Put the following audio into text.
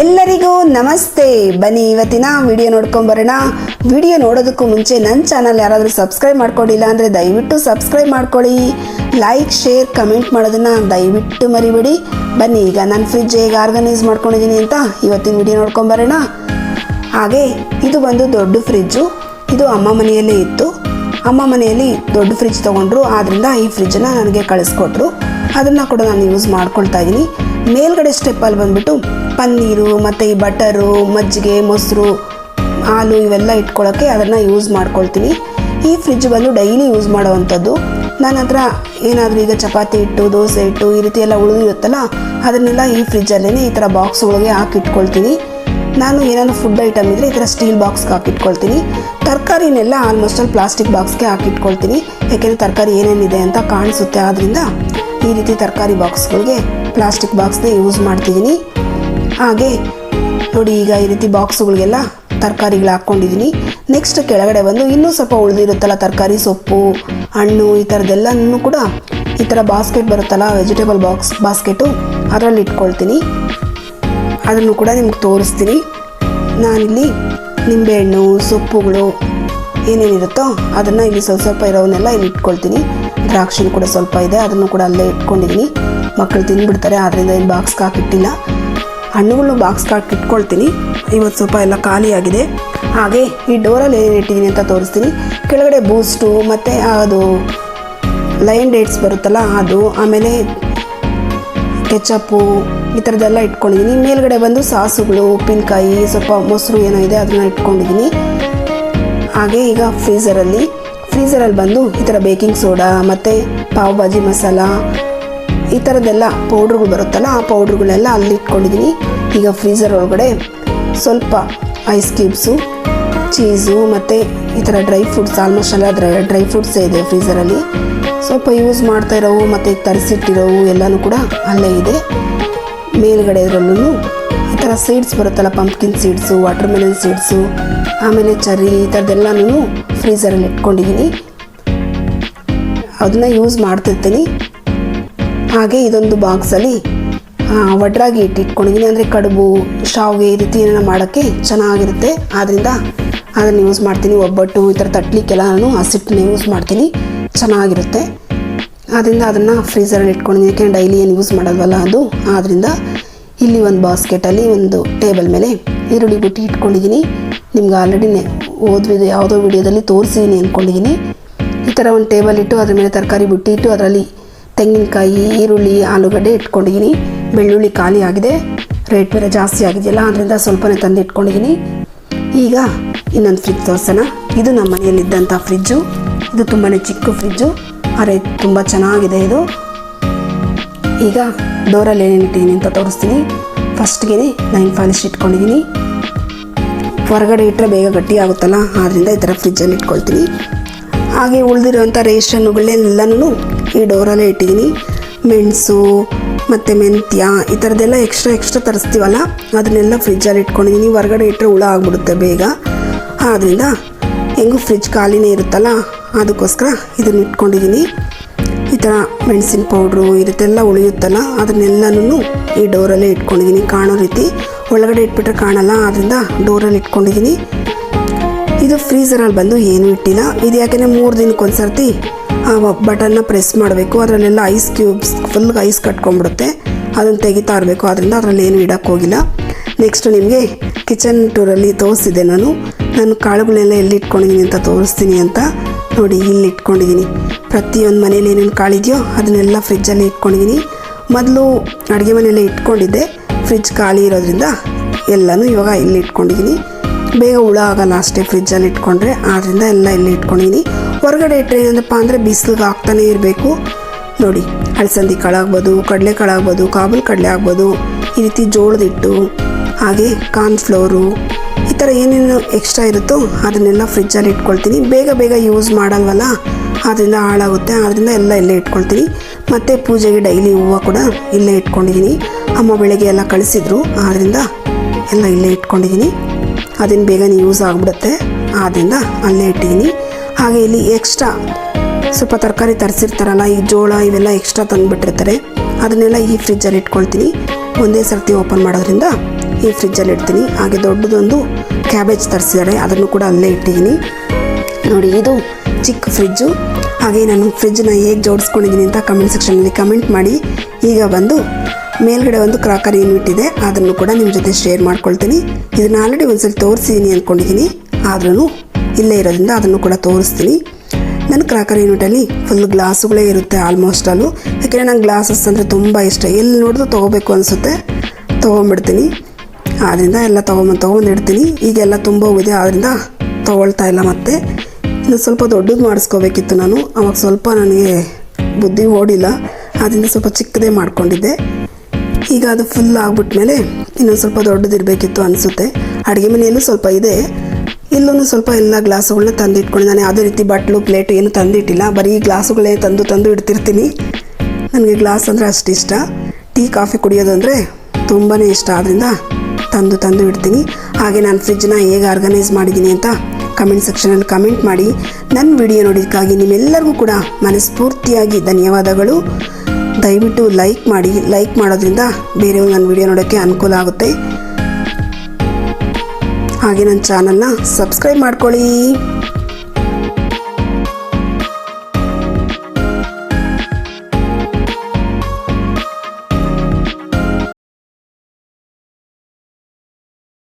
ಎಲ್ಲರಿಗೂ ನಮಸ್ತೆ. ಬನ್ನಿ, ಇವತ್ತಿನ ವಿಡಿಯೋ ನೋಡ್ಕೊಂಬರೋಣ ವಿಡಿಯೋ ನೋಡೋದಕ್ಕೂ ಮುಂಚೆ ನನ್ನ ಚಾನಲ್ ಯಾರಾದರೂ ಸಬ್ಸ್ಕ್ರೈಬ್ ಮಾಡ್ಕೊಂಡಿಲ್ಲ ಅಂದರೆ ದಯವಿಟ್ಟು ಸಬ್ಸ್ಕ್ರೈಬ್ ಮಾಡ್ಕೊಳ್ಳಿ. ಲೈಕ್ ಶೇರ್ ಕಮೆಂಟ್ ಮಾಡೋದನ್ನು ದಯವಿಟ್ಟು ಮರಿಬೇಡಿ. ಬನ್ನಿ, ಈಗ ನಾನು ಫ್ರಿಜ್ ಹೇಗೆ ಆರ್ಗನೈಸ್ ಮಾಡ್ಕೊಂಡಿದ್ದೀನಿ ಅಂತ ಇವತ್ತಿನ ವಿಡಿಯೋ ನೋಡ್ಕೊಂಬರೋಣ ಹಾಗೆ, ಇದು ಬಂದು ದೊಡ್ಡ ಫ್ರಿಜ್ಜು ಇದು ಅಮ್ಮ ಮನೆಯಲ್ಲೇ ಇತ್ತು. ಅಮ್ಮ ಮನೆಯಲ್ಲಿ ದೊಡ್ಡ ಫ್ರಿಜ್ ತೊಗೊಂಡ್ರು. ಆದ್ದರಿಂದ ಈ ಫ್ರಿಜ್ಜನ್ನು ನನಗೆ ಕಳಿಸ್ಕೊಟ್ರು. ಅದನ್ನು ಕೂಡ ನಾನು ಯೂಸ್ ಮಾಡ್ಕೊಳ್ತಾ ಇದ್ದೀನಿ. ಮೇಲ್ಗಡೆ ಸ್ಟೆಪ್ಪಲ್ಲಿ ಬಂದ್ಬಿಟ್ಟು ಪನ್ನೀರು, ಮತ್ತು ಈ ಬಟರು, ಮಜ್ಜಿಗೆ, ಮೊಸರು, ಹಾಲು ಇವೆಲ್ಲ ಇಟ್ಕೊಳ್ಳೋಕ್ಕೆ ಅದನ್ನು ಯೂಸ್ ಮಾಡ್ಕೊಳ್ತೀನಿ. ಈ ಫ್ರಿಜ್ ಬಂದು ಡೈಲಿ ಯೂಸ್ ಮಾಡೋವಂಥದ್ದು. ನನ್ನ ಹತ್ರ ಏನಾದರೂ ಈಗ ಚಪಾತಿ ಹಿಟ್ಟು, ದೋಸೆ ಹಿಟ್ಟು ಈ ರೀತಿ ಎಲ್ಲ ಉಳಿದಿರುತ್ತಲ್ಲ ಅದನ್ನೆಲ್ಲ ಈ ಫ್ರಿಜ್ಜಲ್ಲೇ ಈ ಥರ ಬಾಕ್ಸ್ಗಳಿಗೆ ಹಾಕಿ ಹಾಕಿಟ್ಕೊಳ್ತೀನಿ ನಾನು ಏನಾದರೂ ಫುಡ್ ಐಟಮ್ ಇದ್ದರೆ ಈ ಥರ ಸ್ಟೀಲ್ ಬಾಕ್ಸ್ಗೆ ಹಾಕಿಟ್ಕೊಳ್ತೀನಿ ತರಕಾರಿನೆಲ್ಲ ಆಲ್ಮೋಸ್ಟ್ ಅಲ್ಲಿ ಪ್ಲಾಸ್ಟಿಕ್ ಬಾಕ್ಸ್ಗೆ ಹಾಕಿಟ್ಕೊಳ್ತೀನಿ ಯಾಕೆಂದರೆ ತರಕಾರಿ ಏನೇನಿದೆ ಅಂತ ಕಾಣಿಸುತ್ತೆ. ಆದ್ದರಿಂದ ಈ ರೀತಿ ತರಕಾರಿ ಬಾಕ್ಸ್ಗಳಿಗೆ ಪ್ಲಾಸ್ಟಿಕ್ ಬಾಕ್ಸ್ನ ಯೂಸ್ ಮಾಡ್ತಿದ್ದೀನಿ. ಹಾಗೆ ನೋಡಿ ಈಗ ಈ ರೀತಿ ಬಾಕ್ಸ್ಗಳಿಗೆಲ್ಲ ತರಕಾರಿಗಳು ಹಾಕ್ಕೊಂಡಿದ್ದೀನಿ. ನೆಕ್ಸ್ಟ್ ಕೆಳಗಡೆ ಬಂದು ಇನ್ನೂ ಸ್ವಲ್ಪ ಉಳಿದಿರುತ್ತಲ್ಲ ತರಕಾರಿ ಸೊಪ್ಪು, ಹಣ್ಣು ಈ ಥರದ್ದೆಲ್ಲನೂ ಕೂಡ ಈ ಥರ ಬಾಸ್ಕೆಟ್ ಬರುತ್ತಲ್ಲ ವೆಜಿಟೇಬಲ್ ಬಾಕ್ಸ್ ಬಾಸ್ಕೆಟು ಅದರಲ್ಲಿ ಇಟ್ಕೊಳ್ತೀನಿ. ಅದನ್ನು ಕೂಡ ನಿಮ್ಗೆ ತೋರಿಸ್ತೀನಿ. ನಾನಿಲ್ಲಿ ನಿಂಬೆಹಣ್ಣು, ಸೊಪ್ಪುಗಳು ಏನೇನಿರುತ್ತೋ ಅದನ್ನು ಇಲ್ಲಿ ಸ್ವಲ್ಪ ಸ್ವಲ್ಪ ಇರೋವನ್ನೆಲ್ಲ ಇಲ್ಲಿ ಇಟ್ಕೊಳ್ತೀನಿ. ದ್ರಾಕ್ಷಿ ಕೂಡ ಸ್ವಲ್ಪ ಇದೆ. ಅದನ್ನು ಕೂಡ ಅಲ್ಲೇ ಇಟ್ಕೊಂಡಿದ್ದೀನಿ ಮಕ್ಕಳು ತಿಂದ್ಬಿಡ್ತಾರೆ ಆದ್ದರಿಂದ ಏನು ಬಾಕ್ಸ್ಗೆ ಹಾಕಿಟ್ಟಿಲ್ಲ. ಹಣ್ಣುಗಳು ಬಾಕ್ಸ್ಗೆ ಹಾಕಿ ಇಟ್ಕೊಳ್ತೀನಿ. ಇವತ್ತು ಸ್ವಲ್ಪ ಎಲ್ಲ ಖಾಲಿಯಾಗಿದೆ ಹಾಗೆ ಈ ಡೋರಲ್ಲಿ ಏನೇನು ಇಟ್ಟಿದ್ದೀನಿ ಅಂತ ತೋರಿಸ್ತೀನಿ. ಕೆಳಗಡೆ ಬೂಸ್ಟು ಮತ್ತು ಅದು ಲೈನ್ ಡೇಟ್ಸ್ ಬರುತ್ತಲ್ಲ, ಅದು, ಆಮೇಲೆ ಕೆಚಪ್ಪು ಈ ಥರದ್ದೆಲ್ಲ ಇಟ್ಕೊಂಡಿದ್ದೀನಿ ಮೇಲ್ಗಡೆ ಬಂದು ಸಾಸುಗಳು, ಉಪ್ಪಿನಕಾಯಿ, ಸ್ವಲ್ಪ ಮೊಸರು ಏನೋ ಇದೆ, ಅದನ್ನ ಇಟ್ಕೊಂಡಿದ್ದೀನಿ ಹಾಗೆ ಈಗ ಫ್ರೀಝರಲ್ಲಿ ಫ್ರೀಝರಲ್ಲಿ ಬಂದು ಈ ಥರ ಬೇಕಿಂಗ್ ಸೋಡಾ ಮತ್ತು ಪಾವ್ ಭಾಜಿ ಮಸಾಲ, ಈ ಥರದ್ದೆಲ್ಲ ಪೌಡ್ರುಗಳು ಬರುತ್ತಲ್ಲ, ಆ ಪೌಡ್ರುಗಳೆಲ್ಲ ಅಲ್ಲಿ ಇಟ್ಕೊಂಡಿದ್ದೀನಿ. ಈಗ ಫ್ರೀಸರ್ ಒಳಗಡೆ ಸ್ವಲ್ಪ ಐಸ್ ಕ್ಯೂಬ್ಸು ಚೀಸು ಮತ್ತು ಈ ಥರ ಡ್ರೈ ಫ್ರೂಟ್ಸ್ ಆಲ್ಮೋಸ್ಟ್ ಎಲ್ಲ ಡ್ರೈ ಡ್ರೈ ಫ್ರೂಟ್ಸೇ ಇದೆ ಫ್ರೀಸರಲ್ಲಿ ಸ್ವಲ್ಪ ಯೂಸ್ ಮಾಡ್ತಾ ಇರೋವು, ಮತ್ತು ತರಿಸಿಟ್ಟಿರೋವು ಎಲ್ಲನೂ ಕೂಡ ಅಲ್ಲೇ ಇದೆ. ಮೇಲ್ಗಡೆ ಇದರಲ್ಲೂ ಥರ ಸೀಡ್ಸ್ ಬರುತ್ತಲ್ಲ pumpkin seeds watermelon seeds ಆಮೇಲೆ ಚರಿ ಈ ಥರದ್ದೆಲ್ಲನೂ ಫ್ರೀಸರಲ್ಲಿ ಇಟ್ಕೊಂಡಿದ್ದೀನಿ ಅದನ್ನ ಯೂಸ್ ಮಾಡ್ತಿರ್ತೀನಿ. ಹಾಗೆ ಇದೊಂದು ಬಾಕ್ಸಲ್ಲಿ ಒಡ್ರಾಗಿ ಇಟ್ಟು ಇಟ್ಕೊಂಡಿದ್ದೀನಿ ಅಂದರೆ ಕಡುಬು, ಶಾವಿಗೆ, ಈ ರೀತಿ ಏನಾರ ಮಾಡೋಕ್ಕೆ ಚೆನ್ನಾಗಿರುತ್ತೆ. ಆದ್ದರಿಂದ ಅದನ್ನು ಯೂಸ್ ಮಾಡ್ತೀನಿ. ಒಬ್ಬಟ್ಟು, ಈ ಥರ ತಟ್ಟಲಿಕ್ಕೆಲ್ಲ ನಾನು ಹಸಿಟ್ಟನ್ನ ಯೂಸ್ ಮಾಡ್ತೀನಿ. ಚೆನ್ನಾಗಿರುತ್ತೆ. ಆದ್ದರಿಂದ ಅದನ್ನು ಫ್ರೀಸರಲ್ಲಿ ಇಟ್ಕೊಂಡಿದ್ದೀನಿ ಯಾಕೆಂದರೆ ಡೈಲಿ ಏನು ಯೂಸ್ ಮಾಡೋದಲ್ಲ ಅದು. ಆದ್ದರಿಂದ ಇಲ್ಲಿ ಒಂದು ಬಾಸ್ಕೆಟಲ್ಲಿ ಒಂದು ಟೇಬಲ್ ಮೇಲೆ ಈರುಳ್ಳಿ ಬುಟ್ಟಿ ಇಟ್ಕೊಂಡಿದ್ದೀನಿ. ನಿಮ್ಗೆ ಆಲ್ರೆಡಿನೇ ಓದ್ವಿದು ಯಾವುದೋ ವಿಡಿಯೋದಲ್ಲಿ ತೋರಿಸಿದ್ದೀನಿ ಅಂದ್ಕೊಂಡಿದ್ದೀನಿ ಈ ಥರ ಒಂದು ಟೇಬಲ್ ಇಟ್ಟು ಅದ್ರ ಮೇಲೆ ತರಕಾರಿ ಬುಟ್ಟಿ ಇಟ್ಟು ಅದರಲ್ಲಿ ತೆಂಗಿನಕಾಯಿ, ಈರುಳ್ಳಿ, ಆಲೂಗಡ್ಡೆ ಇಟ್ಕೊಂಡಿದ್ದೀನಿ. ಬೆಳ್ಳುಳ್ಳಿ ಖಾಲಿ ಆಗಿದೆ. ರೇಟ್ ಬೇರೆ ಜಾಸ್ತಿ ಆಗಿದೆಯಲ್ಲ, ಅದರಿಂದ ಸ್ವಲ್ಪನೇ ತಂದು ಇಟ್ಕೊಂಡಿದ್ದೀನಿ. ಈಗ ಇನ್ನೊಂದು ಫ್ರಿಜ್ ತೋರಿಸೋಣ. ಇದು ನಮ್ಮ ಮನೆಯಲ್ಲಿದ್ದಂಥ ಫ್ರಿಜ್ಜು ಇದು ತುಂಬಾ ಚಿಕ್ಕ ಫ್ರಿಜ್ಜು ಆದರೆ ತುಂಬ ಚೆನ್ನಾಗಿದೆ ಇದು. ಈಗ ಡೋರಲ್ಲಿ ಏನೇನು ಇಟ್ಟಿದ್ದೀನಿ ಅಂತ ತೋರಿಸ್ತೀನಿ. ಫಸ್ಟ್ಗೆ ನೈನ್ ಫಾಲಿಶ್ ಇಟ್ಕೊಂಡಿದ್ದೀನಿ ಹೊರಗಡೆ ಇಟ್ಟರೆ ಬೇಗ ಗಟ್ಟಿ ಆಗುತ್ತಲ್ಲ ಆದ್ದರಿಂದ ಈ ಥರ ಫ್ರಿಜ್ಜಲ್ಲಿ ಇಟ್ಕೊಳ್ತೀನಿ. ಹಾಗೆ ಉಳಿದಿರುವಂಥ ರೇಷನ್ನುಗಳನ್ನೆಲ್ಲನೂ ಈ ಡೋರಲ್ಲೇ ಇಟ್ಟಿದ್ದೀನಿ ಮೆಣಸು ಮತ್ತು ಮೆಂತ್ಯ, ಈ ಥರದ್ದೆಲ್ಲ ಎಕ್ಸ್ಟ್ರಾ ಎಕ್ಸ್ಟ್ರಾ ತರಿಸ್ತೀವಲ್ಲ, ಅದನ್ನೆಲ್ಲ ಫ್ರಿಜ್ಜಲ್ಲಿ ಇಟ್ಕೊಂಡಿದ್ದೀನಿ ಹೊರಗಡೆ ಇಟ್ಟರೆ ಹುಳ ಆಗಿಬಿಡುತ್ತೆ ಬೇಗ. ಆದ್ದರಿಂದ ಹೆಂಗೂ ಫ್ರಿಜ್ ಖಾಲಿನೇ ಇರುತ್ತಲ್ಲ, ಅದಕ್ಕೋಸ್ಕರ ಇದನ್ನು ಇಟ್ಕೊಂಡಿದ್ದೀನಿ ಥರ ಮೆಣಸಿನ ಪೌಡ್ರು ಎಲ್ಲ ಉಳಿಯುತ್ತಲ್ಲ ಅದನ್ನೆಲ್ಲನೂ ಈ ಡೋರಲ್ಲೇ ಇಟ್ಕೊಂಡಿದ್ದೀನಿ. ಕಾಣೋ ರೀತಿ ಒಳಗಡೆ ಇಟ್ಬಿಟ್ರೆ ಕಾಣಲ್ಲ ಆದ್ದರಿಂದ ಡೋರಲ್ಲಿ ಇಟ್ಕೊಂಡಿದ್ದೀನಿ. ಇದು ಫ್ರೀಸರಲ್ಲಿ ಬಂದು ಏನೂ ಇಟ್ಟಿಲ್ಲ. ಇದು ಯಾಕೆಂದರೆ ಮೂರು ದಿನಕ್ಕೊಂದ್ಸರ್ತಿ ಆ ಬಟನ್ನ ಪ್ರೆಸ್ ಮಾಡಬೇಕು. ಅದರಲ್ಲೆಲ್ಲ ಐಸ್ ಕ್ಯೂಬ್ಸ್ ಫುಲ್ ಐಸ್ ಕಟ್ಕೊಂಡ್ಬಿಡುತ್ತೆ. ಅದನ್ನು ತೆಗಿತಾ ಇರಬೇಕು. ಅದರಿಂದ ಅದರಲ್ಲಿ ಏನು ಇಡಕ್ಕೆ ಹೋಗಿಲ್ಲ. ನೆಕ್ಸ್ಟ್ ನಿಮಗೆ ಕಿಚನ್ ಟೂರಲ್ಲಿ ತೋರಿಸಿದೆ ನಾನು. ನಾನು ಕಾಳುಗಳೆಲ್ಲ ಎಲ್ಲಿ ಇಟ್ಕೊಂಡಿದ್ದೀನಿ ಅಂತ ತೋರಿಸ್ತೀನಿ ಅಂತ. ನೋಡಿ, ಇಲ್ಲಿ ಇಟ್ಕೊಂಡಿದ್ದೀನಿ ಪ್ರತಿಯೊಂದು ಮನೇಲಿ ಏನೇನು ಕಾಳಿದೆಯೋ ಅದನ್ನೆಲ್ಲ ಫ್ರಿಜ್ಜಲ್ಲಿ ಇಟ್ಕೊಂಡಿದ್ದೀನಿ ಮೊದಲು ಅಡುಗೆ ಮನೆಯಲ್ಲೇ ಇಟ್ಕೊಂಡಿದ್ದೆ. ಫ್ರಿಜ್ ಖಾಲಿ ಇರೋದ್ರಿಂದ ಎಲ್ಲನೂ ಇವಾಗ ಇಲ್ಲಿ ಇಟ್ಕೊಂಡಿದ್ದೀನಿ ಬೇಗ ಹುಳ ಆಗಲ್ಲ ಅಷ್ಟೇ ಫ್ರಿಜ್ಜಲ್ಲಿ ಇಟ್ಕೊಂಡ್ರೆ. ಆದ್ದರಿಂದ ಎಲ್ಲ ಇಲ್ಲಿ ಇಟ್ಕೊಂಡಿದ್ದೀನಿ ಹೊರಗಡೆ ಇಟ್ಟರೆ ಏನಪ್ಪ ಅಂದರೆ ಬಿಸಿಲಿಗೆ ಹಾಕ್ತಾನೆ ಇರಬೇಕು. ನೋಡಿ ಅಳಸಂದಿ ಕಾಳು ಆಗ್ಬೋದು, ಕಡಲೆ ಕಾಳು ಆಗ್ಬೋದು, ಕಾಬೂಲ್ ಕಡಲೆ ಆಗ್ಬೋದು, ಈ ರೀತಿ ಜೋಳದಿಟ್ಟು ಹಾಗೆ ಕಾರ್ನ್ಫ್ಲೋರು ಈ ಥರ ಏನೇನು ಎಕ್ಸ್ಟ್ರಾ ಇರುತ್ತೋ ಅದನ್ನೆಲ್ಲ ಫ್ರಿಜ್ಜಲ್ಲಿ ಇಟ್ಕೊಳ್ತೀನಿ. ಬೇಗ ಬೇಗ ಯೂಸ್ ಮಾಡಲ್ವಲ್ಲ? ಅದರಿಂದ ಹಾಳಾಗುತ್ತೆ. ಆದ್ದರಿಂದ ಎಲ್ಲ ಇಲ್ಲೇ ಇಟ್ಕೊಳ್ತೀನಿ. ಮತ್ತು ಪೂಜೆಗೆ ಡೈಲಿ ಹೂವು ಕೂಡ ಇಲ್ಲೇ ಇಟ್ಕೊಂಡಿದ್ದೀನಿ. ಅಮ್ಮ ಬೆಳಗ್ಗೆ ಎಲ್ಲ ಕಳಿಸಿದ್ರು. ಆದ್ದರಿಂದ ಎಲ್ಲ ಇಲ್ಲೇ ಇಟ್ಕೊಂಡಿದ್ದೀನಿ. ಅದನ್ನು ಬೇಗನೆ ಯೂಸ್ ಆಗಿಬಿಡುತ್ತೆ. ಆದ್ದರಿಂದ ಅಲ್ಲೇ ಇಟ್ಟಿದ್ದೀನಿ. ಹಾಗೆ ಇಲ್ಲಿ ಎಕ್ಸ್ಟ್ರಾ ಸ್ವಲ್ಪ ತರಕಾರಿ ತರಿಸಿರ್ತಾರಲ್ಲ, ಈ ಜೋಳ ಇವೆಲ್ಲ ಎಕ್ಸ್ಟ್ರಾ ತಂದುಬಿಟ್ಟಿರ್ತಾರೆ. ಅದನ್ನೆಲ್ಲ ಈ ಫ್ರಿಜ್ಜಲ್ಲಿ ಇಟ್ಕೊಳ್ತೀನಿ. ಒಂದೇ ಸರ್ತಿ ಓಪನ್ ಮಾಡೋದ್ರಿಂದ ಈ ಫ್ರಿಜ್ಜಲ್ಲಿ ಇಡ್ತೀನಿ. ಹಾಗೆ ದೊಡ್ಡದೊಂದು ಕ್ಯಾಬೇಜ್ ತರಿಸಿದ್ದಾರೆ. ಅದನ್ನು ಕೂಡ ಅಲ್ಲೇ ಇಟ್ಟಿದ್ದೀನಿ. ನೋಡಿ, ಇದು ಚಿಕ್ಕ ಫ್ರಿಜ್ಜು ಹಾಗೆ ನಾನು ಫ್ರಿಜ್ಜನ್ನ ಹೇಗೆ ಜೋಡಿಸ್ಕೊಂಡಿದ್ದೀನಿ ಅಂತ ಕಮೆಂಟ್ ಸೆಕ್ಷನಲ್ಲಿ ಕಮೆಂಟ್ ಮಾಡಿ. ಈಗ ಬಂದು ಮೇಲ್ಗಡೆ ಒಂದು ಕ್ರಾಕರ್ ಯೂನಿಟ್ ಇದೆ ಅದನ್ನು ಕೂಡ ನಿಮ್ಮ ಜೊತೆ ಶೇರ್ ಮಾಡ್ಕೊಳ್ತೀನಿ. ಇದನ್ನು ಆಲ್ರೆಡಿ ಒಂದ್ಸಲ ತೋರಿಸಿದ್ದೀನಿ ಅಂದ್ಕೊಂಡಿದ್ದೀನಿ ಆದ್ರೂ ಇಲ್ಲೇ ಇರೋದ್ರಿಂದ ಅದನ್ನು ಕೂಡ ತೋರಿಸ್ತೀನಿ. ನನ್ನ ಕ್ರಾಕರಿ ಯೂನಿಟಲ್ಲಿ ಫುಲ್ ಗ್ಲಾಸುಗಳೇ ಇರುತ್ತೆ ಆಲ್ಮೋಸ್ಟ್ ಅಲ್ಲೂ. ಯಾಕೆಂದರೆ ನಂಗೆ ಗ್ಲಾಸಸ್ ಅಂದರೆ ತುಂಬ ಇಷ್ಟ. ಎಲ್ಲಿ ನೋಡಿದ್ರು ತೊಗೋಬೇಕು ಅನಿಸುತ್ತೆ. ತೊಗೊಂಬಿಡ್ತೀನಿ ಆದ್ದರಿಂದ ಎಲ್ಲ ತೊಗೊಂಬಂದು ತೊಗೊಂಡು ಇಡ್ತೀನಿ ಈಗೆಲ್ಲ ತುಂಬ ಹೋಗಿದೆ ಆದ್ದರಿಂದ ತೊಗೊಳ್ತಾ ಇಲ್ಲ ಮತ್ತೆ. ಇನ್ನು ಸ್ವಲ್ಪ ದೊಡ್ಡದು ಮಾಡಿಸ್ಕೋಬೇಕಿತ್ತು ನಾನು. ಅವಾಗ ಸ್ವಲ್ಪ ನನಗೆ ಬುದ್ಧಿ ಓಡಿಲ್ಲ. ಆದ್ದರಿಂದ ಸ್ವಲ್ಪ ಚಿಕ್ಕದೇ ಮಾಡ್ಕೊಂಡಿದ್ದೆ. ಈಗ ಅದು ಫುಲ್ ಆಗಿಬಿಟ್ಮೇಲೆ ಇನ್ನೊಂದು ಸ್ವಲ್ಪ ದೊಡ್ಡದಿರಬೇಕಿತ್ತು ಅನಿಸುತ್ತೆ. ಅಡುಗೆ ಮನೆಯಲ್ಲೂ ಸ್ವಲ್ಪ ಇದೆ. ಇಲ್ಲೊಂದು ಸ್ವಲ್ಪ ಎಲ್ಲ ಗ್ಲಾಸುಗಳನ್ನ ತಂದು ನಾನು ಯಾವುದೇ ರೀತಿ ಬಟ್ಲು, ಪ್ಲೇಟು ಏನು ತಂದಿಟ್ಟಿಲ್ಲ. ಬರೀ ಗ್ಲಾಸುಗಳೇ ತಂದು ತಂದು ಇಡ್ತಿರ್ತೀನಿ. ನನಗೆ ಗ್ಲಾಸ್ ಅಂದರೆ ಅಷ್ಟು ಇಷ್ಟ. ಟೀ, ಕಾಫಿ ಕುಡಿಯೋದು ಅಂದರೆ ತುಂಬಾ ಇಷ್ಟ. ಆದ್ದರಿಂದ ತಂದು ತಂದು ಇಡ್ತೀನಿ. ಹಾಗೆ ನಾನು ಫ್ರಿಜ್ನ ಹೇಗೆ ಆರ್ಗನೈಸ್ ಮಾಡಿದ್ದೀನಿ ಅಂತ ಕಮೆಂಟ್ ಸೆಕ್ಷನಲ್ಲಿ ಕಮೆಂಟ್ ಮಾಡಿ. ನನ್ನ ವಿಡಿಯೋ ನೋಡೋದಕ್ಕಾಗಿ ನಿಮ್ಮೆಲ್ಲರಿಗೂ ಕೂಡ ಮನಸ್ಫೂರ್ತಿಯಾಗಿ ಧನ್ಯವಾದಗಳು. ದಯವಿಟ್ಟು ಲೈಕ್ ಮಾಡಿ ಲೈಕ್ ಮಾಡೋದ್ರಿಂದ ಬೇರೆಯವ್ರು ನನ್ನ ವಿಡಿಯೋ ನೋಡೋಕ್ಕೆ ಅನುಕೂಲ ಆಗುತ್ತೆ. ಹಾಗೆ ನನ್ನ ಚಾನಲ್ನ ಸಬ್ಸ್ಕ್ರೈಬ್ ಮಾಡ್ಕೊಳ್ಳಿ.